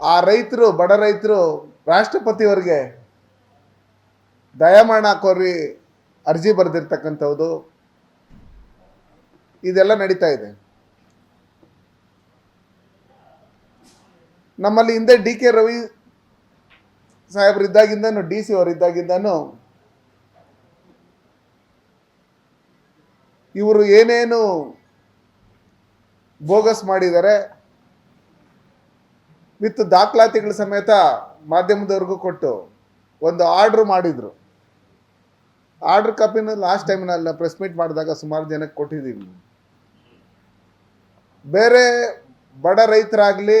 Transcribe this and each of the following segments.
ಆ ರೈತರು, ಬಡ ರೈತರು ರಾಷ್ಟ್ರಪತಿಯವರಿಗೆ ದಯಾಮರಣ ಕೋರಿ ಅರ್ಜಿ ಬರೆದಿರ್ತಕ್ಕಂಥದ್ದು ಇದೆಲ್ಲ ನಡೀತಾ ಇದೆ. ನಮ್ಮಲ್ಲಿ ಹಿಂದೆ ಡಿ ಕೆ ರವಿ ಸಾಹೇಬ್ರು ಇದ್ದಾಗಿಂದನು, ಡಿ ಸಿ ಅವರು ಇದ್ದಾಗಿಂದನು ಇವರು ಏನೇನು ಬೋಗಸ್ ಮಾಡಿದ್ದಾರೆ ವಿತ್ ದಾಖಲಾತಿಗಳ ಸಮೇತ ಮಾಧ್ಯಮದವ್ರಿಗೂ ಕೊಟ್ಟು ಒಂದು ಆರ್ಡ್ರ್ ಮಾಡಿದರು. ಆರ್ಡ್ರ್ ಕಾಪಿನ ಲಾಸ್ಟ್ ಟೈಮ್ನಲ್ಲಿ ಪ್ರೆಸ್ ಮೀಟ್ ಮಾಡಿದಾಗ ಸುಮಾರು ಜನಕ್ಕೆ ಕೊಟ್ಟಿದ್ದೀವಿ. ಬೇರೆ ಬಡ ರೈತರಾಗಲಿ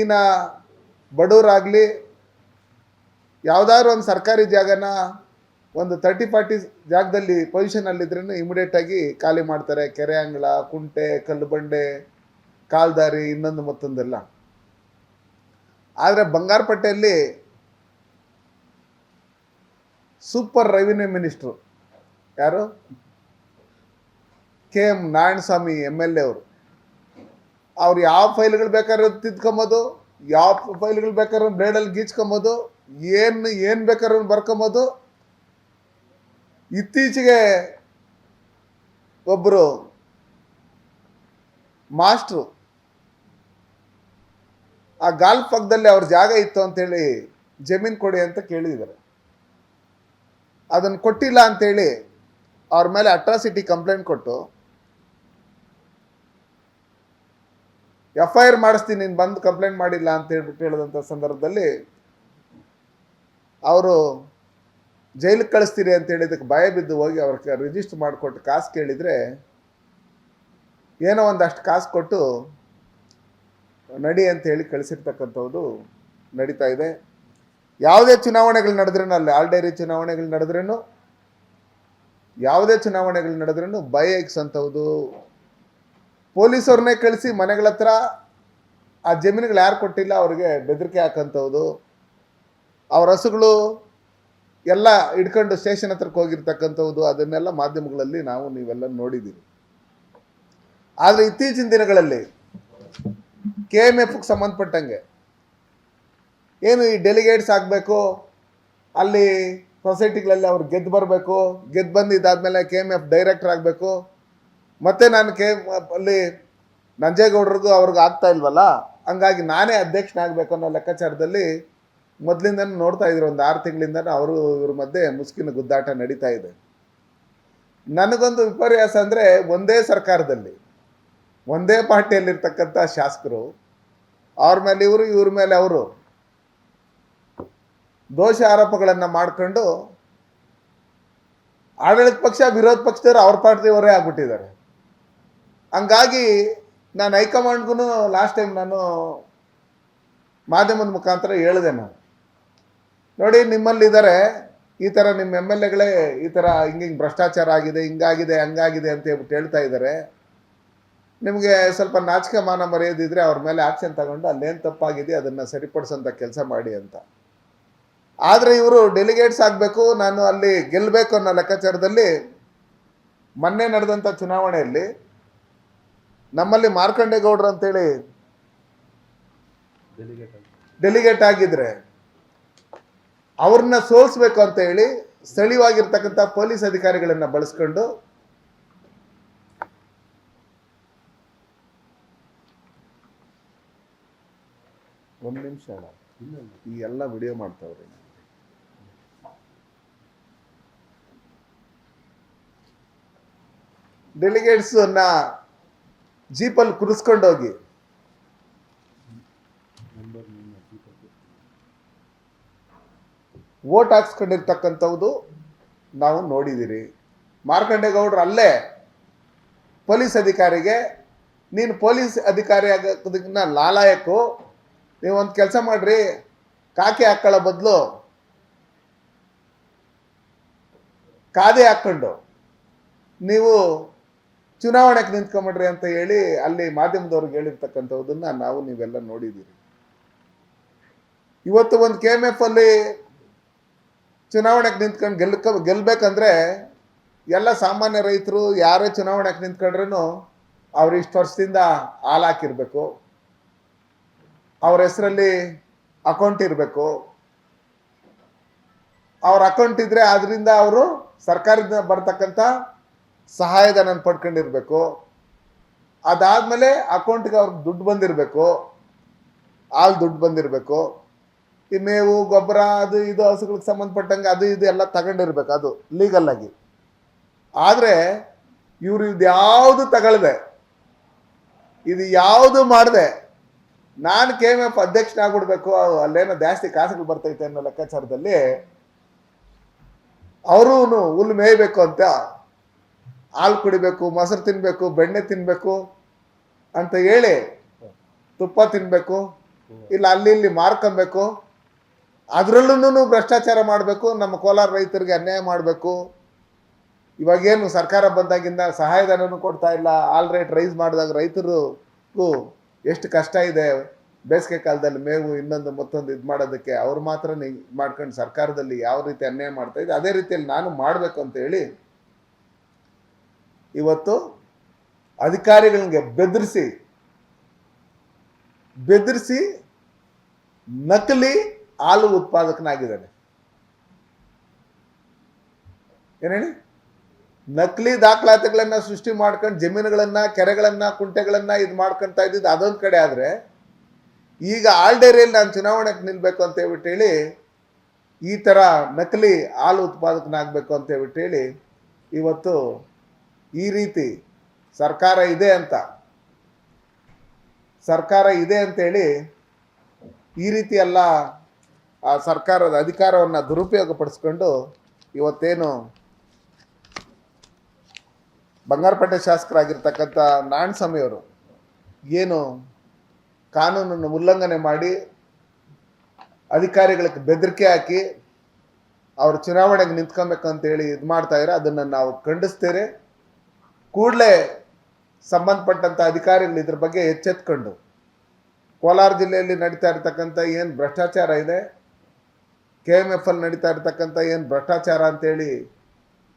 ಇನ್ನ ಬಡವರಾಗಲಿ, ಯಾವ್ದಾದ್ರು ಒಂದು ಸರ್ಕಾರಿ ಜಾಗನ ಒಂದು ತರ್ಟಿ ಫಾರ್ಟಿ ಜಾಗದಲ್ಲಿ ಪೊಸಿಷನಲ್ಲಿದ್ರೂ ಇಮಿಡಿಯೇಟಾಗಿ ಖಾಲಿ ಮಾಡ್ತಾರೆ. ಕೆರೆ ಅಂಗಳ, ಕುಂಟೆ ಕಲ್ಲು ಬಂಡೆ ಕಾಲ್ದಾರಿ, ಇನ್ನೊಂದು ಮತ್ತೊಂದೆಲ್ಲ. ಆದರೆ ಬಂಗಾರಪಟ್ಟೆಯಲ್ಲಿ ಸೂಪರ್ ರೆವಿನ್ಯೂ ಮಿನಿಸ್ಟ್ರು ಯಾರು? K M Narayanaswamy M L A ಅವರು. ಅವ್ರು ಯಾವ ಫೈಲ್ಗಳು ಬೇಕಾದ್ರೆ ತಿದ್ಕೊಂಬೋದು, ಯಾವ ಫೈಲ್ಗಳು ಬೇಕಾದ್ರೆ ಬ್ಲೇಡಲ್ಲಿ ಗೀಚ್ಕೊಂಬೋದು, ಏನು ಏನು ಬೇಕಾದ್ರೂ ಬರ್ಕೊಂಬೋದು. ಇತ್ತೀಚೆಗೆ ಒಬ್ಬರು ಮಾಸ್ಟ್ರು ಆ ಗಾಲ್ ಪಕ್ಕದಲ್ಲಿ ಅವ್ರ ಜಾಗ ಇತ್ತು ಅಂತೇಳಿ ಜಮೀನು ಕೊಡಿ ಅಂತ ಕೇಳಿದ್ದಾರೆ. ಅದನ್ನು ಕೊಟ್ಟಿಲ್ಲ ಅಂತೇಳಿ ಅವ್ರ ಮೇಲೆ ಅಟ್ರಾಸಿಟಿ ಕಂಪ್ಲೇಂಟ್ ಕೊಟ್ಟು ಎಫ್ ಐ ಆರ್ ಮಾಡಿಸ್ತೀನಿ, ನೀನು ಬಂದು ಕಂಪ್ಲೇಂಟ್ ಮಾಡಿಲ್ಲ ಅಂತ ಹೇಳ್ಬಿಟ್ಟು ಹೇಳಿದಂಥ ಸಂದರ್ಭದಲ್ಲಿ ಅವರು ಜೈಲಿಗೆ ಕಳಿಸ್ತೀರಿ ಅಂತ ಹೇಳಿದಕ್ಕೆ ಭಯ ಬಿದ್ದು ಹೋಗಿ ಅವ್ರ ರಿಜಿಸ್ಟರ್ ಮಾಡಿಕೊಟ್ಟು ಕಾಸು ಕೇಳಿದರೆ ಏನೋ ಒಂದಷ್ಟು ಕಾಸು ಕೊಟ್ಟು ನಡಿ ಅಂತ ಹೇಳಿ ಕಳಿಸಿರ್ತಕ್ಕಂಥದ್ದು ನಡೀತಾ ಇದೆ. ಯಾವುದೇ ಚುನಾವಣೆಗಳು ನಡೆದ್ರೂ ಅಲ್ಲಿ ಆಲ್ ಡೈರಿ ಚುನಾವಣೆಗಳು ನಡೆದ್ರೂ ಯಾವುದೇ ಚುನಾವಣೆಗಳು ನಡೆದ್ರೂ ಭಯ ಎಕ್ಸಂಥದ್ದು ಪೊಲೀಸವ್ರನ್ನೇ ಕಳಿಸಿ ಮನೆಗಳ ಹತ್ರ ಆ ಜಮೀನುಗಳು ಯಾರು ಕೊಟ್ಟಿಲ್ಲ, ಅವ್ರಿಗೆ ಬೆದರಿಕೆ ಹಾಕಂಥವ್ದು ಅವ್ರ ಹಸುಗಳು ಎಲ್ಲ ಹಿಡ್ಕೊಂಡು ಸ್ಟೇಷನ್ ಹತ್ರಕ್ಕೆ ಹೋಗಿರ್ತಕ್ಕಂಥದ್ದು ಅದನ್ನೆಲ್ಲ ಮಾಧ್ಯಮಗಳಲ್ಲಿ ನಾವು ನೀವೆಲ್ಲ ನೋಡಿದ್ದೀವಿ ಆದರೆ ಇತ್ತೀಚಿನ ದಿನಗಳಲ್ಲಿ ಕೆ ಎಂ ಎಫ್ಗೆ ಸಂಬಂಧಪಟ್ಟಂಗೆ ಏನು ಈ ಡೆಲಿಗೇಟ್ಸ್ ಆಗಬೇಕು, ಅಲ್ಲಿ ಸೊಸೈಟಿಗಳಲ್ಲಿ ಅವ್ರು ಗೆದ್ದು ಬರಬೇಕು, ಗೆದ್ದು ಬಂದು ಇದಾದ್ಮೇಲೆ ಕೆ ಎಂ ಎಫ್ ಡೈರೆಕ್ಟರ್ ಆಗಬೇಕು ಮತ್ತೆ ನಾನು ಕೆ, ಅಲ್ಲಿ ನಂಜೇಗೌಡರಿಗೂ ಅವ್ರಿಗೂ ಆಗ್ತಾ ಇಲ್ವಲ್ಲ? ಹಂಗಾಗಿ ನಾನೇ ಅಧ್ಯಕ್ಷನಾಗಬೇಕು ಅನ್ನೋ ಲೆಕ್ಕಾಚಾರದಲ್ಲಿ ಮೊದಲಿಂದ ನೋಡ್ತಾ ಇದ್ರು, ಒಂದು ಆರು ತಿಂಗಳಿಂದ ಅವರು ಇವ್ರ ಮಧ್ಯೆ ಮುಸ್ಕಿನ ಗುದ್ದಾಟ ನಡೀತಾ ಇದೆ. ನನಗೊಂದು ವಿಪರ್ಯಾಸ ಅಂದರೆ ಒಂದೇ ಸರ್ಕಾರದಲ್ಲಿ, ಒಂದೇ ಪಾರ್ಟಿಯಲ್ಲಿರ್ತಕ್ಕಂಥ ಶಾಸಕರು, ಅವ್ರ ಮೇಲೆ ಇವರು, ಇವ್ರ ಮೇಲೆ ಅವರು ದೋಷ ಆರೋಪಗಳನ್ನು ಮಾಡಿಕೊಂಡು ಆಡಳಿತ ಪಕ್ಷ, ವಿರೋಧ ಪಕ್ಷದವರು ಅವ್ರ ಪಾರ್ಟಿಯವರೇ ಆಗ್ಬಿಟ್ಟಿದ್ದಾರೆ. ಹಂಗಾಗಿ ನಾನು ಹೈಕಮಾಂಡ್ಗೂ ಲಾಸ್ಟ್ ಟೈಮ್ ನಾನು ಮಾಧ್ಯಮದ ಮುಖಾಂತರ ಹೇಳಿದೆ ನಾನು. ನೋಡಿ ನಿಮ್ಮಲ್ಲಿದ್ದಾರೆ ಈ ಥರ ನಿಮ್ಮ ಎಂ ಎಲ್ ಎಗಳೇ, ಈ ಥರ ಹಿಂಗೆ ಹಿಂಗೆ ಭ್ರಷ್ಟಾಚಾರ ಆಗಿದೆ, ಹಿಂಗಾಗಿದೆ, ಹಂಗಾಗಿದೆ ಅಂತ ಹೇಳ್ಬಿಟ್ಟು ಹೇಳ್ತಾ ಇದ್ದಾರೆ. ನಿಮಗೆ ಸ್ವಲ್ಪ ನಾಚಿಕೆ ಮಾನ ಮರೆಯೋದಿದ್ರೆ ಅವ್ರ ಮೇಲೆ ಆ್ಯಕ್ಷನ್ ತಗೊಂಡು ಅಲ್ಲೇನು ತಪ್ಪಾಗಿದೆ, ಅದನ್ನು ಸರಿಪಡಿಸೋಂಥ ಕೆಲಸ ಮಾಡಿ ಅಂತ. ಆದರೆ ಇವರು ಡೆಲಿಗೇಟ್ಸ್ ಆಗಬೇಕು, ನಾನು ಅಲ್ಲಿ ಗೆಲ್ಲಬೇಕು ಅನ್ನೋ ಲೆಕ್ಕಾಚಾರದಲ್ಲಿ ಮೊನ್ನೆ ನಡೆದಂಥ ಚುನಾವಣೆಯಲ್ಲಿ ನಮ್ಮಲ್ಲಿ ಮಾರ್ಕಂಡೇಗೌಡರು ಅಂತೇಳಿ ಡೆಲಿಗೇಟ್ ಆಗಿದ್ರೆ ಅವ್ರನ್ನ ಸೋಲಿಸ್ಬೇಕು ಅಂತ ಹೇಳಿ ಸ್ಥಳೀಯವಾಗಿರ್ತಕ್ಕಂಥ ಪೊಲೀಸ್ ಅಧಿಕಾರಿಗಳನ್ನ ಬಳಸ್ಕೊಂಡು ಒಂದು ನಿಮಿಷ ಈ ಎಲ್ಲ ವಿಡಿಯೋ ಮಾಡ್ತಾವ್ರಿ. ಡೆಲಿಗೇಟ್ಸ್ ಅನ್ನ ಜೀಪಲ್ಲಿ ಕುರಿಸ್ಕೊಂಡೋಗಿ ಓಟ್ ಹಾಕ್ಸ್ಕೊಂಡಿರ್ತಕ್ಕಂಥವ್ದು ನಾವು ನೋಡಿದ್ದೀರಿ ಮಾರ್ಕಂಡೇಗೌಡರು ಅಲ್ಲೇ ಪೊಲೀಸ್ ಅಧಿಕಾರಿಗೆ, ನೀನು ಪೊಲೀಸ್ ಅಧಿಕಾರಿ ಆಗೋದಕ್ಕಿಂತ ಲಾಲಾಯಕು, ನೀವೊಂದು ಕೆಲಸ ಮಾಡ್ರಿ, ಕಾಕಿ ಹಾಕೊಳ್ಳೋ ಬದಲು. ಕಾದೆ ಹಾಕ್ಕೊಂಡು, ನೀವು ಚುನಾವಣೆಗೆ ನಿಂತ್ಕೊಂಬಿಡ್ರಿ ಅಂತ ಹೇಳಿ ಅಲ್ಲಿ ಮಾಧ್ಯಮದವ್ರಿಗೆ ಹೇಳಿರ್ತಕ್ಕಂಥದ್ದನ್ನ ನಾವು ನೀವೆಲ್ಲ ನೋಡಿದ್ದೀರಿ. ಇವತ್ತು ಒಂದು ಕೆ ಎಂ ಎಫ್ ಅಲ್ಲಿ ಚುನಾವಣೆಗೆ ನಿಂತ್ಕೊಂಡು ಗೆಲ್ಕ, ಗೆಲ್ಬೇಕಂದ್ರೆ ಎಲ್ಲ ಸಾಮಾನ್ಯ ರೈತರು ಯಾರೇ ಚುನಾವಣೆಗೆ ನಿಂತ್ಕೊಂಡ್ರೂ ಅವ್ರು ಇಷ್ಟು ವರ್ಷದಿಂದ ಹಾಲು ಹಾಕಿರ್ಬೇಕು. ಅವ್ರ ಹೆಸರಲ್ಲಿ ಅಕೌಂಟ್ ಇರಬೇಕು. ಅವ್ರ ಅಕೌಂಟ್ ಇದ್ರೆ ಅದರಿಂದ ಅವರು ಸರ್ಕಾರದಿಂದ ಬರ್ತಕ್ಕಂಥ ಸಹಾಯಧನ ಪಡ್ಕೊಂಡಿರ್ಬೇಕು. ಅದಾದ್ಮೇಲೆ ಅಕೌಂಟ್ಗೆ ಅವ್ರಿಗೆ ದುಡ್ಡು ಬಂದಿರಬೇಕು. ಹಾಲು ದುಡ್ಡು ಬಂದಿರಬೇಕು. ಈ ಮೇವು, ಗೊಬ್ಬರ, ಅದು ಇದು ಹಸುಗಳಿಗೆ ಸಂಬಂಧಪಟ್ಟಂಗೆ ಅದು ಇದು ಎಲ್ಲ ತಗೊಂಡಿರ್ಬೇಕು ಅದು ಲೀಗಲ್ ಆಗಿ. ಆದರೆ ಇವರು ಇದು ಯಾವುದು ತಗೊಳ್ದೆ? ಇದು ಯಾವುದು ಮಾಡಿದೆ? ನಾನು ಕೆ ಎಂ ಎಫ್ ಅಧ್ಯಕ್ಷನಾಗ್ಬಿಡ್ಬೇಕು ಅಲ್ಲೇನೋ ಜಾಸ್ತಿ ಕಾಸುಗಳು ಬರ್ತೈತೆ ಅನ್ನೋ ಲೆಕ್ಕಾಚಾರದಲ್ಲಿ ಅವರೂ ಹುಲ್ಲು ಮೇಯ್ಬೇಕು ಅಂತ ಹಾಲು ಕುಡಿಬೇಕು, ಮೊಸರು ತಿನ್ನಬೇಕು ಬೆಣ್ಣೆ ತಿನ್ನಬೇಕು ಅಂತ ಹೇಳಿ ತುಪ್ಪ ತಿನ್ನಬೇಕು ಇಲ್ಲ ಅಲ್ಲಿ ಇಲ್ಲಿ ಮಾರ್ಕೊಬೇಕು ಅದರಲ್ಲೂ ಭ್ರಷ್ಟಾಚಾರ ಮಾಡಬೇಕು, ನಮ್ಮ ಕೋಲಾರ ರೈತರಿಗೆ ಅನ್ಯಾಯ ಮಾಡಬೇಕು. ಇವಾಗೇನು ಸರ್ಕಾರ ಬಂದಾಗಿಂದ ಸಹಾಯಧನನೂ ಕೊಡ್ತಾ ಇಲ್ಲ ಆಲ್ ರೇಟ್ ರೈಸ್ ಮಾಡಿದಾಗ ರೈತರಿಗೂ ಎಷ್ಟು ಕಷ್ಟ ಇದೆ. ಬೇಸಿಗೆ ಕಾಲದಲ್ಲಿ ಮೇವು ಇನ್ನೊಂದು ಮತ್ತೊಂದು ಇದು ಮಾಡೋದಕ್ಕೆ ಅವ್ರು ಮಾತ್ರ ಮಾಡ್ಕೊಂಡು ಸರ್ಕಾರದಲ್ಲಿ ಯಾವ ರೀತಿ ಅನ್ಯಾಯ ಮಾಡ್ತಾ ಇದೆ, ಅದೇ ರೀತಿಯಲ್ಲಿ ನಾನು ಮಾಡಬೇಕು ಅಂತ ಹೇಳಿ ಇವತ್ತು ಅಧಿಕಾರಿಗಳಿಗೆ ಬೆದರಿಸಿ ಬೆದರಿಸಿ ನಕಲಿ ಹಾಲು ಉತ್ಪಾದಕನಾಗಿದ್ದಾನೆ. ಏನೇಳಿ ನಕಲಿ ದಾಖಲಾತಿಗಳನ್ನ ಸೃಷ್ಟಿ ಮಾಡ್ಕೊಂಡು, ಜಮೀನುಗಳನ್ನ, ಕೆರೆಗಳನ್ನ, ಕುಂಟೆಗಳನ್ನ ಇದು ಮಾಡ್ಕೊಂತ ಇದ್ದಿದ್ದು ಅದೊಂದು ಕಡೆ ಆದ್ರೆ, ಈಗ ಆಲ್ಡೇರಿಯಲ್ಲಿ ನಾನು ಚುನಾವಣೆಗೆ ನಿಲ್ಬೇಕು ಅಂತ ಹೇಳ್ಬಿಟ್ಟು ಹೇಳಿ, ಈ ಥರ ನಕಲಿ ಹಾಲು ಉತ್ಪಾದಕನಾಗಬೇಕು ಅಂತ ಹೇಳ್ಬಿಟ್ಟು ಹೇಳಿ, ಇವತ್ತು ಈ ರೀತಿ ಸರ್ಕಾರ ಇದೆ ಅಂತ. ಸರ್ಕಾರ ಇದೆ ಅಂತೇಳಿ ಈ ರೀತಿ ಎಲ್ಲ ಆ ಸರ್ಕಾರದ ಅಧಿಕಾರವನ್ನು ದುರುಪಯೋಗಪಡಿಸ್ಕೊಂಡು ಇವತ್ತೇನು ಬಂಗಾರಪೇಟೆ ಶಾಸಕರಾಗಿರ್ತಕ್ಕಂಥ ನಾಣಸ್ವಾಮಿಯವರು ಏನು ಕಾನೂನನ್ನು ಉಲ್ಲಂಘನೆ ಮಾಡಿ ಅಧಿಕಾರಿಗಳಿಗೆ ಬೆದರಿಕೆ ಹಾಕಿ ಅವರು ಚುನಾವಣೆಗೆ ನಿಂತ್ಕೊಬೇಕು ಅಂತೇಳಿ ಇದು ಮಾಡ್ತಾ ಇದ್ದಾರೆ. ಅದನ್ನು ನಾವು ಖಂಡಿಸ್ತೇವೆ. ಕೂಡಲೇ ಸಂಬಂಧಪಟ್ಟಂಥ ಅಧಿಕಾರಿಗಳು ಇದ್ರ ಬಗ್ಗೆ ಎಚ್ಚೆತ್ಕೊಂಡು ಕೋಲಾರ ಜಿಲ್ಲೆಯಲ್ಲಿ ನಡೀತಾ ಇರ್ತಕ್ಕಂಥ ಏನು ಭ್ರಷ್ಟಾಚಾರ ಇದೆ, ಕೆ ಎಂ ಎಫ್ ಅಲ್ಲಿ ನಡೀತಾ ಇರ್ತಕ್ಕಂಥ ಏನು ಭ್ರಷ್ಟಾಚಾರ ಅಂತೇಳಿ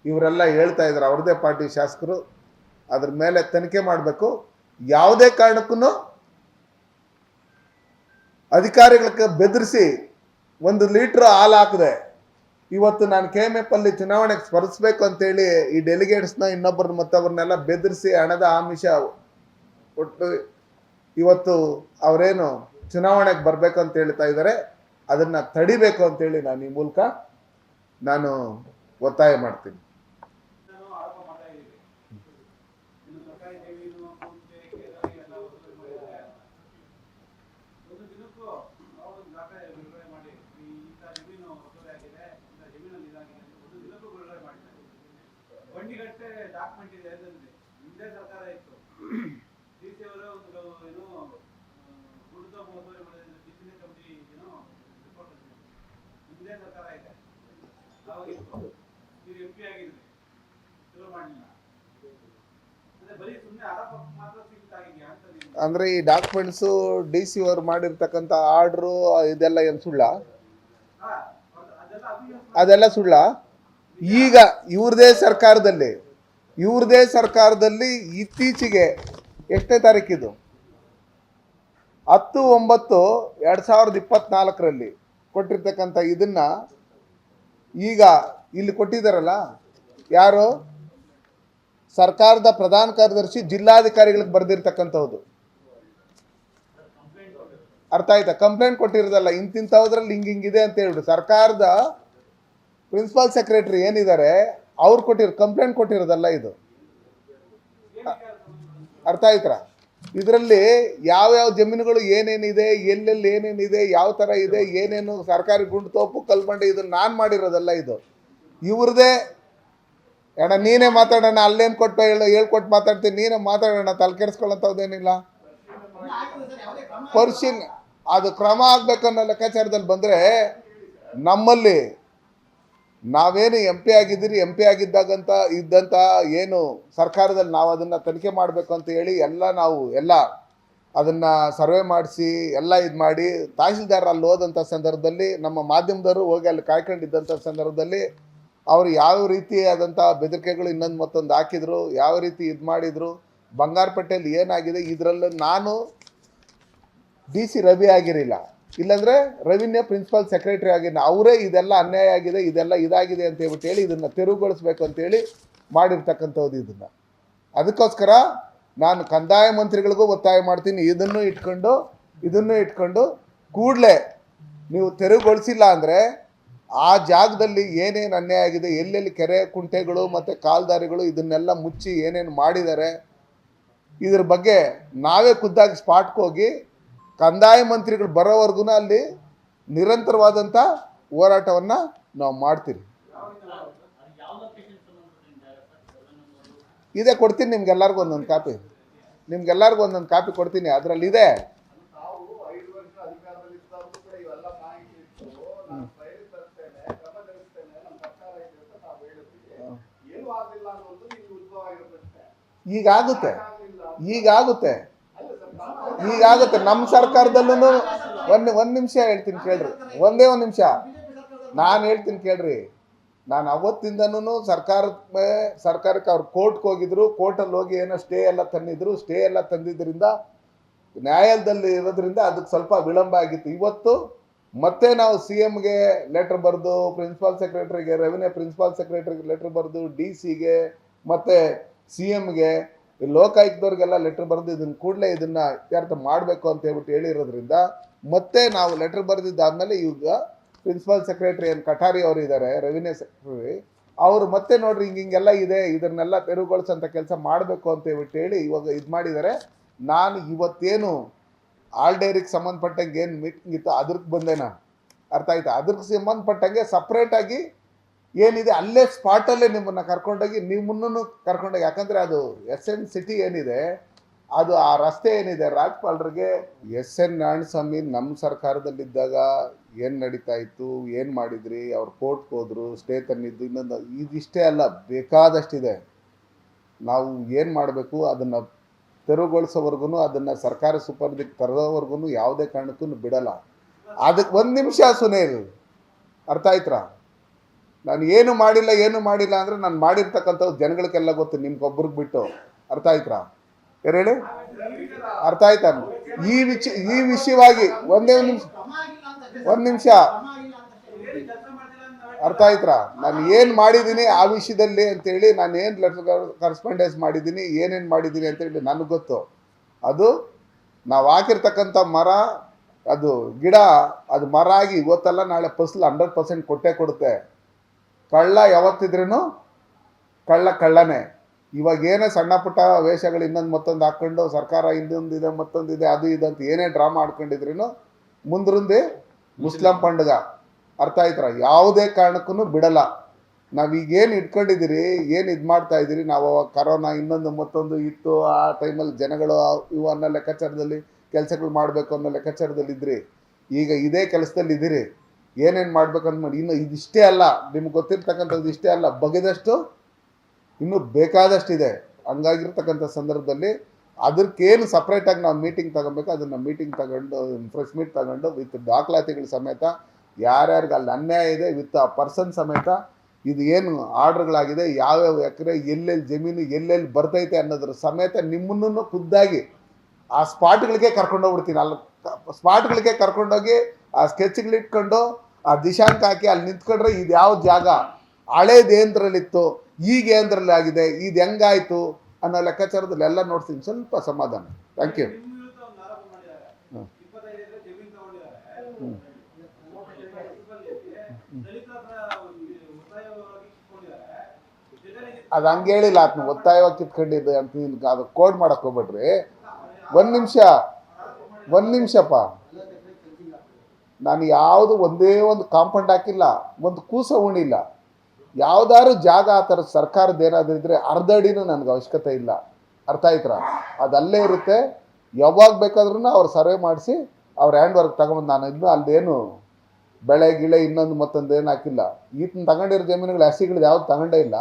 ಇವರೆಲ್ಲ ಹೇಳ್ತಾ ಇದ್ದಾರೆ ಅವ್ರದ್ದೇ ಪಾರ್ಟಿ ಶಾಸಕರು. ಅದ್ರ ಮೇಲೆ ತನಿಖೆ ಮಾಡಬೇಕು. ಯಾವುದೇ ಕಾರಣಕ್ಕೂ ಅಧಿಕಾರಿಗಳಿಗೆ ಬೆದರಿಸಿ ಒಂದು ಲೀಟ್ರ್ ಹಾಲು ಹಾಕದೆ ಇವತ್ತು ನಾನು ಕೆ ಎಂ ಎಫ್ ಅಲ್ಲಿ ಚುನಾವಣೆಗೆ ಸ್ಪರ್ಧಿಸ್ಬೇಕು ಅಂತೇಳಿ ಈ ಡೆಲಿಗೇಟ್ಸ್ನ ಇನ್ನೊಬ್ಬರನ್ನ ಮತ್ತೊಬ್ಬರನ್ನೆಲ್ಲ ಬೆದರಿಸಿ ಹಣದ ಆಮಿಷ ಕೊಟ್ಟು ಇವತ್ತು ಅವರೇನು ಚುನಾವಣೆಗೆ ಬರಬೇಕು ಅಂತ ಹೇಳ್ತಾ ಇದ್ದಾರೆ. ಅದನ್ನ ತಡಿಬೇಕು ಅಂತೇಳಿ ನಾನು ಈ ಮೂಲಕ ನಾನು ಒತ್ತಾಯ ಮಾಡ್ತೀನಿ ನಾನು ಆರೋಪ ಮಾಡ್ತಾ ಇದ್ದೀವಿ ಇನ್ನು ಸರ್ಕಾರಿ ಜಮೀನು ಕುಂಟೆ ಕೆರೆ ಎಲ್ಲ ವಸೂಲಿ ಮಾಡಿದ್ದಾರೆ ಒಂದು ದಿನಕ್ಕೂ ನಾವು ಒಂದು ದಾಖಲೆ ಬಿಡುಗಡೆ ಮಾಡಿ ಈ ಇಂಥ ಜಮೀನು ವಸೂಲಿ ಆಗಿದೆ ಇಂಥ ಜಮೀನಲ್ಲಿ ಇದಾಗಿದೆ ಅಂತ ಒಂದು ದಿನಕ್ಕೂ ಬಿಡುಗಡೆ ಮಾಡಿದ್ದಾರೆ ಬಂಡಿಗಟ್ಟೆ ಡಾಕ್ಯುಮೆಂಟ್ ಇದೆ ಅದರಲ್ಲಿ ಹಿಂದೆ ಸರ್ಕಾರ ಇತ್ತು ಡಿ ಸಿ ಅವರು ಒಂದು ಏನು ಗುಡ್ಡ ವಸೂಲಿ ಮಾಡಿದ ಡಿಸಿನೆ ಕಮಿಟಿ ಏನೋ ರಿಪೋರ್ಟ್ ಹಿಂದೆ ಸರ್ಕಾರ ಇದೆ ನೀವು ಎಂ ಪಿ ಆಗಿದ್ರಿ ಮಾಡಲಿಲ್ಲ ಅಂದ್ರೆ ಈ ಡಾಕ್ಯುಮೆಂಟ್ಸು ಡಿ ಸಿ ಅವರು ಮಾಡಿರ್ತಕ್ಕಂಥ ಆರ್ಡ್ರು ಇದೆಲ್ಲ ಏನು ಸುಳ್ಳ? ಅದೆಲ್ಲ ಸುಳ್ಳ? ಈಗ ಇವ್ರದೇ ಸರ್ಕಾರದಲ್ಲಿ ಇವ್ರದೇ ಸರ್ಕಾರದಲ್ಲಿ ಇತ್ತೀಚೆಗೆ ಎಷ್ಟನೇ ತಾರೀಕಿದು? ಹತ್ತು ಒಂಬತ್ತು ಎರಡು ಸಾವಿರದ ಇಪ್ಪತ್ನಾಲ್ಕರಲ್ಲಿ. ಕೊಟ್ಟಿರ್ತಕ್ಕಂಥ ಇದನ್ನ ಈಗ ಇಲ್ಲಿ ಕೊಟ್ಟಿದ್ದಾರಲ್ಲ? ಯಾರು? ಸರ್ಕಾರದ ಪ್ರಧಾನ ಕಾರ್ಯದರ್ಶಿ, ಜಿಲ್ಲಾಧಿಕಾರಿಗಳಿಗೆ ಬರೆದಿರ್ತಕ್ಕಂಥದ್ದು ಅರ್ಥ ಆಯ್ತಾ? ಕಂಪ್ಲೇಂಟ್ ಕೊಟ್ಟಿರೋದಲ್ಲ ಇಂತಿಂಥದ್ರಲ್ಲಿ ಹಿಂಗೆ ಹಿಂಗಿದೆ ಅಂತ ಹೇಳ್ಬಿಟ್ಟು. ಸರ್ಕಾರದ ಪ್ರಿನ್ಸಿಪಾಲ್ ಸೆಕ್ರೆಟರಿ ಏನಿದ್ದಾರೆ, ಅವ್ರು ಕೊಟ್ಟಿರೋ, ಕಂಪ್ಲೇಂಟ್ ಕೊಟ್ಟಿರೋದಲ್ಲ ಇದು. ಅರ್ಥ ಆಯ್ತಾ? ಇದರಲ್ಲಿ ಯಾವ್ಯಾವ ಜಮೀನುಗಳು ಏನೇನಿದೆ, ಎಲ್ಲೆಲ್ಲಿ ಏನೇನಿದೆ, ಯಾವ ಥರ ಇದೆ, ಏನೇನು ಸರ್ಕಾರಿ ಗುಂಡು ತೋಪು, ಕಲ್ಬಂಡೆ, ಇದು ನಾನು ಮಾಡಿರೋದಲ್ಲ ಇದು. ಇವ್ರದೇ, ಅಣ್ಣ, ನೀನೇ ಮಾತಾಡೋಣ ಅಲ್ಲೇನು ಕೊಟ್ಟು ಹೇಳು ಹೇಳ್ಕೊಟ್ಟು ಮಾತಾಡ್ತೀನಿ, ನೀನೇ ಮಾತಾಡೋಣ ತಲೆ ಕೆಡಿಸ್ಕೊಳ್ಳೋಂಥದ್ದೇನಿಲ್ಲ ಪರ್ಶಿನ್ ಅದು ಕ್ರಮ ಆಗ್ಬೇಕನ್ನೋ ಲೆಕ್ಕಾಚಾರದಲ್ಲಿ ಬಂದರೆ ನಮ್ಮಲ್ಲಿ ನಾವೇನು ಎಂ ಪಿ ಆಗಿದ್ದೀರಿ ಎಂ ಪಿ ಆಗಿದ್ದಾಗಂತ ಇದ್ದಂಥ ಏನು ಸರ್ಕಾರದಲ್ಲಿ ನಾವು ಅದನ್ನು ತನಿಖೆ ಮಾಡಬೇಕು ಅಂತ ಹೇಳಿ ಎಲ್ಲ ನಾವು ಎಲ್ಲ ಅದನ್ನು ಸರ್ವೆ ಮಾಡಿಸಿ ಎಲ್ಲ ಇದು ಮಾಡಿ ತಹಸೀಲ್ದಾರ್ ಅಲ್ಲಿ ಹೋದಂಥ ಸಂದರ್ಭದಲ್ಲಿ ನಮ್ಮ ಮಾಧ್ಯಮದವರು ಹೋಗಿ ಅಲ್ಲಿ ಕಾಯ್ಕೊಂಡಿದ್ದಂಥ ಸಂದರ್ಭದಲ್ಲಿ ಅವರು ಯಾವ ರೀತಿಯಾದಂಥ ಬೆದರಿಕೆಗಳು ಇನ್ನೊಂದು ಮತ್ತೊಂದು ಹಾಕಿದ್ರು, ಯಾವ ರೀತಿ ಇದು ಮಾಡಿದರು ಬಂಗಾರಪೇಟೆಯಲ್ಲಿ ಏನಾಗಿದೆ, ಇದರಲ್ಲೂ ನಾನು ಡಿ ಸಿ ರವಿ ಆಗಿರಲಿಲ್ಲ. ಇಲ್ಲಾಂದರೆ ರೆವಿನ್ಯೂ ಪ್ರಿನ್ಸಿಪಲ್ ಸೆಕ್ರೆಟರಿ ಆಗಿ ಅವರೇ ಇದೆಲ್ಲ ಅನ್ಯಾಯ ಆಗಿದೆ, ಇದೆಲ್ಲ ಇದಾಗಿದೆ ಅಂತ ಹೇಳ್ಬಿಟ್ಟು ಹೇಳಿ ಇದನ್ನು ತೆರವುಗೊಳಿಸ್ಬೇಕು ಅಂತೇಳಿ ಮಾಡಿರ್ತಕ್ಕಂಥದ್ದು ಇದನ್ನು. ಅದಕ್ಕೋಸ್ಕರ ನಾನು ಕಂದಾಯ ಮಂತ್ರಿಗಳಿಗೂ ಒತ್ತಾಯ ಮಾಡ್ತೀನಿ, ಇದನ್ನು ಇಟ್ಕೊಂಡು ಇದನ್ನು ಇಟ್ಕೊಂಡು ಕೂಡಲೇ ನೀವು ತೆರವುಗೊಳಿಸಿಲ್ಲ ಅಂದರೆ ಆ ಜಾಗದಲ್ಲಿ ಏನೇನು ಅನ್ಯಾಯ ಆಗಿದೆ, ಎಲ್ಲೆಲ್ಲಿ ಕೆರೆ ಕುಂಟೆಗಳು ಮತ್ತು ಕಾಲ್ದಾರಿಗಳು ಇದನ್ನೆಲ್ಲ ಮುಚ್ಚಿ ಏನೇನು ಮಾಡಿದ್ದಾರೆ, ಇದ್ರ ಬಗ್ಗೆ ನಾವೇ ಖುದ್ದಾಗಿ ಸ್ಪಾಟ್ಗೆ ಹೋಗಿ ಕಂದಾಯ ಮಂತ್ರಿಗಳು ಬರೋವರೆಗೂ ಅಲ್ಲಿ ನಿರಂತರವಾದಂಥ ಹೋರಾಟವನ್ನು ನಾವು ಮಾಡ್ತೀವಿ ಇದೇ ಕೊಡ್ತೀನಿ ನಿಮ್ಗೆಲ್ಲರಿಗೂ ಒಂದೊಂದು ಕಾಪಿ. ನಿಮ್ಗೆಲ್ಲರಿಗೂ ಒಂದೊಂದು ಕಾಪಿ ಕೊಡ್ತೀನಿ ಅದರಲ್ಲಿ ಇದೆ ಈಗಾಗುತ್ತೆ. ಈಗಾಗುತ್ತೆ. ಈಗಾಗುತ್ತೆ ನಮ್ಮ ಸರ್ಕಾರದಲ್ಲೂ ಒಂದು ಒಂದು ನಿಮಿಷ ಹೇಳ್ತೀನಿ ಕೇಳ್ರಿ. ಒಂದೇ ಒಂದು ನಿಮಿಷ. ನಾನು ಹೇಳ್ತೀನಿ ಕೇಳ್ರಿ. ನಾನು ಅವತ್ತಿಂದನೂ ಸರ್ಕಾರಕ್ಕೆ ಸರ್ಕಾರಕ್ಕೆ ಅವ್ರು ಕೋರ್ಟ್ಗೆ ಹೋಗಿದ್ರು. ಕೋರ್ಟಲ್ಲಿ ಹೋಗಿ ಏನೋ ಸ್ಟೇ ಎಲ್ಲ ತಂದಿದ್ರು. ಸ್ಟೇ ಎಲ್ಲ ತಂದಿದ್ದರಿಂದ ನ್ಯಾಯಾಲಯದಲ್ಲಿ ಇರೋದ್ರಿಂದ ಅದಕ್ಕೆ ಸ್ವಲ್ಪ ವಿಳಂಬ ಆಗಿತ್ತು. ಇವತ್ತು ಮತ್ತೆ ನಾವು ಸಿ ಎಮ್ಗೆ ಲೆಟ್ರ್ ಬರೆದು, ಪ್ರಿನ್ಸಿಪಾಲ್ ಸೆಕ್ರೆಟರಿಗೆ, ರೆವಿನ್ಯೂ ಪ್ರಿನ್ಸಿಪಾಲ್ ಸೆಕ್ರೆಟರಿಗೆ ಲೆಟ್ರ್ ಬರೆದು, ಡಿ ಸಿಗೆ ಮತ್ತು ಸಿ ಎಮ್ಗೆ ಲೋಕಾಯುಕ್ತವ್ರಿಗೆಲ್ಲ ಲೆಟ್ರ್ ಬರೆದು ಇದನ್ನ ಕೂಡಲೇ ಇದನ್ನ ಇತ್ಯರ್ಥ ಮಾಡಬೇಕು ಅಂತ ಹೇಳ್ಬಿಟ್ಟು ಹೇಳಿರೋದ್ರಿಂದ ಮತ್ತೆ ನಾವು ಲೆಟ್ರ್ ಬರೆದಿದ್ದಾದ್ಮೇಲೆ ಈಗ ಪ್ರಿನ್ಸಿಪಾಲ್ ಸೆಕ್ರೆಟರಿ ಏನು ಕಠಾರಿ ಅವರು ಇದ್ದಾರೆ ರೆವಿನ್ಯೂ ಸೆಕ್ರೆಟರಿ ಅವರು ಮತ್ತೆ ನೋಡ್ರಿ ಹಿಂಗೆ ಹಿಂಗೆಲ್ಲ ಇದೆ, ಇದನ್ನೆಲ್ಲ ತೆರವುಗೊಳಿಸೋಂಥ ಕೆಲಸ ಮಾಡಬೇಕು ಅಂತ ಹೇಳ್ಬಿಟ್ಟು ಹೇಳಿ ಇವಾಗ ಇದು ಮಾಡಿದ್ದಾರೆ. ನಾನು ಇವತ್ತೇನು ಆಲ್ ಡೈರಿಗೆ ಸಂಬಂಧಪಟ್ಟಂಗೆ ಏನು ಮೀಟಿಂಗ್ ಇತ್ತು ಅದ್ರಕ್ಕೆ ಬಂದೆ ನಾನು. ಅರ್ಥ ಆಯ್ತಾ? ಅದ್ರಕ್ಕೆ ಸಂಬಂಧಪಟ್ಟಂಗೆ ಸಪ್ರೇಟಾಗಿ ಏನಿದೆ, ಅಲ್ಲೇ ಸ್ಪಾಟಲ್ಲೇ ನಿಮ್ಮನ್ನು ಕರ್ಕೊಂಡೋಗಿ ನಿಮ್ಮನ್ನು ಕರ್ಕೊಂಡೋಗಿ. ಯಾಕಂದರೆ ಅದು ಎಸ್ ಎನ್ ಸಿಟಿ ಏನಿದೆ, ಅದು ಆ ರಸ್ತೆ ಏನಿದೆ, ರಾಜ್ಪಾಲ್ರಿಗೆ ಎಸ್ ಎನ್ ನಾರಾಯಣಸ್ವಾಮಿ ನಮ್ಮ ಸರ್ಕಾರದಲ್ಲಿದ್ದಾಗ ಏನು ನಡೀತಾ ಇತ್ತು, ಏನು ಮಾಡಿದ್ರಿ, ಅವ್ರು ಕೋರ್ಟ್ಗೆ ಹೋದರು, ಸ್ಟೇ ತಂದಿದ್ದು, ಇನ್ನೊಂದು, ಇದಿಷ್ಟೇ ಅಲ್ಲ, ಬೇಕಾದಷ್ಟಿದೆ. ನಾವು ಏನು ಮಾಡಬೇಕು, ಅದನ್ನು ತೆರವುಗೊಳಿಸೋವರೆಗೂ ಅದನ್ನು ಸರ್ಕಾರ ಸುಪರ್ದಿಗೆ ತರೋವರೆಗೂ ಯಾವುದೇ ಕಾರಣಕ್ಕೂ ಬಿಡಲ್ಲ. ಅದಕ್ಕೆ ಒಂದು ನಿಮಿಷ ಸುನೇಲ್, ಅರ್ಥ ಆಯ್ತಾ ನಾನು ಏನು ಮಾಡಿಲ್ಲ ಏನು ಮಾಡಿಲ್ಲ ಅಂದರೆ ನಾನು ಮಾಡಿರ್ತಕ್ಕಂಥದ್ದು ಜನಗಳಿಗೆಲ್ಲ ಗೊತ್ತು, ನಿಮ್ಗೊಬ್ರಿಗೆ ಬಿಟ್ಟು. ಅರ್ಥ ಆಯ್ತಾ ಯಾರು ಹೇಳಿ? ಅರ್ಥ ಆಯ್ತಾ? ಈ ವಿಚ, ಈ ವಿಷಯವಾಗಿ ಒಂದೇ ಒಂದು ನಿಮಿಷ ಒಂದು ನಿಮಿಷ. ಅರ್ಥ ಆಯ್ತಾ ನಾನು ಏನು ಮಾಡಿದ್ದೀನಿ ಆ ವಿಷಯದಲ್ಲಿ ಅಂತೇಳಿ ನಾನು ಏನು ಲೆಟರ್ ಕರೆಸ್ಪಾಂಡೆನ್ಸ್ ಮಾಡಿದ್ದೀನಿ, ಏನೇನು ಮಾಡಿದ್ದೀನಿ ಅಂತೇಳಿ ನನಗೆ ಗೊತ್ತು. ಅದು ನಾವು ಹಾಕಿರ್ತಕ್ಕಂಥ ಮರ, ಅದು ಗಿಡ, ಅದು ಮರ ಆಗಿ ಇವತ್ತಲ್ಲ ನಾಳೆ ಫಸಲು ಹಂಡ್ರೆಡ್ ಪರ್ಸೆಂಟ್ ಕೊಟ್ಟೇ ಕೊಡುತ್ತೆ. ಕಳ್ಳ ಯಾವತ್ತಿದ್ರೂ ಕಳ್ಳ ಕಳ್ಳನೇ. ಇವಾಗ ಏನೇ ಸಣ್ಣ ಪುಟ್ಟ ವೇಷಗಳು ಇನ್ನೊಂದು ಮತ್ತೊಂದು ಹಾಕ್ಕೊಂಡು ಸರ್ಕಾರ ಇನ್ನೊಂದು ಇದೆ, ಮತ್ತೊಂದು ಇದೆ, ಅದು ಇದು ಅಂತ ಏನೇ ಡ್ರಾಮಾ ಆಡ್ಕೊಂಡಿದ್ರೂ ಮುಂದ್ರಂದು ಮುಸ್ಲಿಂ ಪಂಡುಗ. ಅರ್ಥ ಆಯ್ತರ? ಯಾವುದೇ ಕಾರಣಕ್ಕೂ ಬಿಡಲ್ಲ. ನಾವೀಗೇನು ಇಟ್ಕೊಂಡಿದ್ದೀರಿ, ಏನು ಇದು ಮಾಡ್ತಾ ಇದ್ದೀರಿ? ನಾವು ಕರೋನಾ ಇನ್ನೊಂದು ಮತ್ತೊಂದು ಇತ್ತು, ಆ ಟೈಮಲ್ಲಿ ಜನಗಳು ಇವು ಅನ್ನೋ ಲೆಕ್ಕಾಚಾರದಲ್ಲಿ, ಕೆಲಸಗಳು ಮಾಡಬೇಕು ಅನ್ನೋ ಲೆಕ್ಕಾಚಾರದಲ್ಲಿ ಇದ್ರಿ ಈಗ ಇದೇ ಕೆಲಸದಲ್ಲಿ ಇದ್ದೀರಿ ಏನೇನು ಮಾಡ್ಬೇಕಂತ ಮಾಡಿ, ಇನ್ನು ಇದಿಷ್ಟೇ ಅಲ್ಲ, ನಿಮ್ಗೆ ಗೊತ್ತಿರ್ತಕ್ಕಂಥದ್ದು ಇಷ್ಟೇ ಅಲ್ಲ, ಬಗೆದಷ್ಟು ಇನ್ನೂ ಬೇಕಾದಷ್ಟಿದೆ. ಹಂಗಾಗಿರ್ತಕ್ಕಂಥ ಸಂದರ್ಭದಲ್ಲಿ ಅದಕ್ಕೇನು ಸಪ್ರೇಟಾಗಿ ನಾವು ಮೀಟಿಂಗ್ ತಗೊಬೇಕು, ಅದನ್ನು ಮೀಟಿಂಗ್ ತಗೊಂಡು ಫ್ರೆಶ್ ಮೀಟ್ ತಗೊಂಡು ವಿತ್ ದಾಖಲಾತಿಗಳ ಸಮೇತ ಯಾರ್ಯಾರಿಗೆ ಅಲ್ಲಿ ಅನ್ಯಾಯ ಇದೆ ವಿತ್ ಆ ಪರ್ಸನ್ ಸಮೇತ ಇದು ಏನು ಆರ್ಡ್ರ್ಗಳಾಗಿದೆ, ಯಾವ್ಯಾವ ಎಕರೆ, ಎಲ್ಲೆಲ್ಲಿ ಜಮೀನು, ಎಲ್ಲೆಲ್ಲಿ ಬರ್ತೈತೆ ಅನ್ನೋದ್ರ ಸಮೇತ ನಿಮ್ಮನ್ನು ಖುದ್ದಾಗಿ ಆ ಸ್ಪಾಟ್ಗಳಿಗೆ ಕರ್ಕೊಂಡೋಗ್ಬಿಡ್ತೀನಿ. ಅಲ್ಲಿ ಸ್ಪಾಟ್ಗಳಿಗೆ ಕರ್ಕೊಂಡೋಗಿ ಆ ಸ್ಕೆಚ್ಗಳು ಇಟ್ಕೊಂಡು ಆ ದಿಶಾಂಕ ಹಾಕಿ ಅಲ್ಲಿ ನಿಂತ್ಕೊಂಡ್ರೆ ಇದು ಯಾವ ಜಾಗ? ಹಳೇದೇಂದ್ರಲ್ಲಿತ್ತು ಈಗ ಏನದ್ರಲ್ಲಿ ಆಗಿದೆ, ಇದು ಹೆಂಗಾಯ್ತು ಅನ್ನೋ ಲೆಕ್ಕಾಚಾರದಲ್ಲಿ ಎಲ್ಲ ನೋಡ್ತೀನಿ. ಸ್ವಲ್ಪ ಸಮಾಧಾನ. ಥ್ಯಾಂಕ್ ಯು ಅದು ಹಂಗೆ ಹೇಳಿಲ್ಲ. ಆತನ ಒತ್ತಾಯವಾಗಿ ಕಿತ್ಕೊಂಡಿದ್ದೆ ಅಂತ ಅದು ಕೋಡ್ ಮಾಡಕ್ಕೆ ಹೋಗ್ಬೇಡ್ರಿ. ಒಂದು ನಿಮಿಷ. ಒಂದು ನಿಮಿಷಪ್ಪ. ನಾನು ಯಾವುದು ಒಂದೇ ಒಂದು ಕಾಂಪೌಂಡ್ ಹಾಕಿಲ್ಲ, ಒಂದು ಕೂಸ ಉಣಿಲ್ಲ. ಯಾವ್ದಾದ್ರು ಜಾಗ ಆ ಥರ ಸರ್ಕಾರದ ಏನಾದರೂ ಇದ್ದರೆ ಅರ್ಧ ಅಡಿನೂ ನನಗೆ ಅವಶ್ಯಕತೆ ಇಲ್ಲ. ಅರ್ಥ ಆಯ್ತರ? ಅದಲ್ಲೇ ಇರುತ್ತೆ. ಯಾವಾಗ ಬೇಕಾದ್ರೂ ಅವ್ರು ಸರ್ವೆ ಮಾಡಿಸಿ ಅವ್ರು ಹ್ಯಾಂಡ್ ವರ್ಕ್ ತಗೊಂಬಂದು ನಾನು ಇನ್ನೂ ಅಲ್ಲೇನು ಬೆಳೆ, ಗಿಳೆ ಇನ್ನೊಂದು ಮತ್ತೊಂದು ಏನು ಹಾಕಿಲ್ಲ. ಈತನ ತಗೊಂಡಿರೋ ಜಮೀನುಗಳು, ಹಸಿಗಳು ಯಾವ್ದು ತಗೊಂಡೇ ಇಲ್ಲ.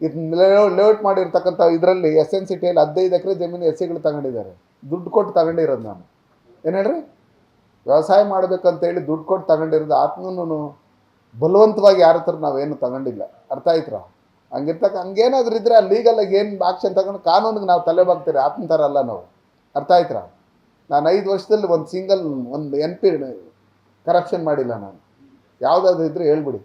ಇದನ್ನ ಲೇಔಟ್ ಮಾಡಿರ್ತಕ್ಕಂಥ ಇದರಲ್ಲಿ ಎಸ್ ಎನ್ ಸಿಟಿಯಲ್ಲಿ ಹದಿನೈದು ಎಕರೆ ಜಮೀನು ಎಸ್ಸಿಗಳು ತಗೊಂಡಿದ್ದಾರೆ. ದುಡ್ಡು ಕೊಟ್ಟು ತಗೊಂಡಿರೋದು ನಾನು. ಏನು ಹೇಳ್ರಿ? ವ್ಯವಸಾಯ ಮಾಡ್ಬೇಕಂತೇಳಿ ದುಡ್ಡು ಕೊಟ್ಟು ತಗೊಂಡಿರೋದು ಆತ್ಮನೂ ಬಲವಂತವಾಗಿ ಯಾರ ಹತ್ರ ನಾವೇನು ತಗೊಂಡಿಲ್ಲ. ಅರ್ಥ ಆಯ್ತರ? ಹಂಗಿರ್ತಕ್ಕ ಹಂಗೇನಾದ್ರೂ ಇದ್ರೆ ಲೀಗಲಾಗಿ ಏನು ಆಕ್ಷನ್ ತಗೊಂಡು ಕಾನೂನಿಗೆ ನಾವು ತಲೆ ಬಾಗ್ತೀರಿ ಆತ್ಮ ಥರ ಅಲ್ಲ ನಾವು. ಅರ್ಥ ಆಯ್ತರ? ನಾನು ಐದು ವರ್ಷದಲ್ಲಿ ಒಂದು ಸಿಂಗಲ್ ಒಂದು ಎನ್ ಪಿ ಕರಪ್ಷನ್ ಮಾಡಿಲ್ಲ ನಾನು. ಯಾವುದಾದ್ರು ಇದ್ದರೆ ಹೇಳ್ಬಿಡಿ.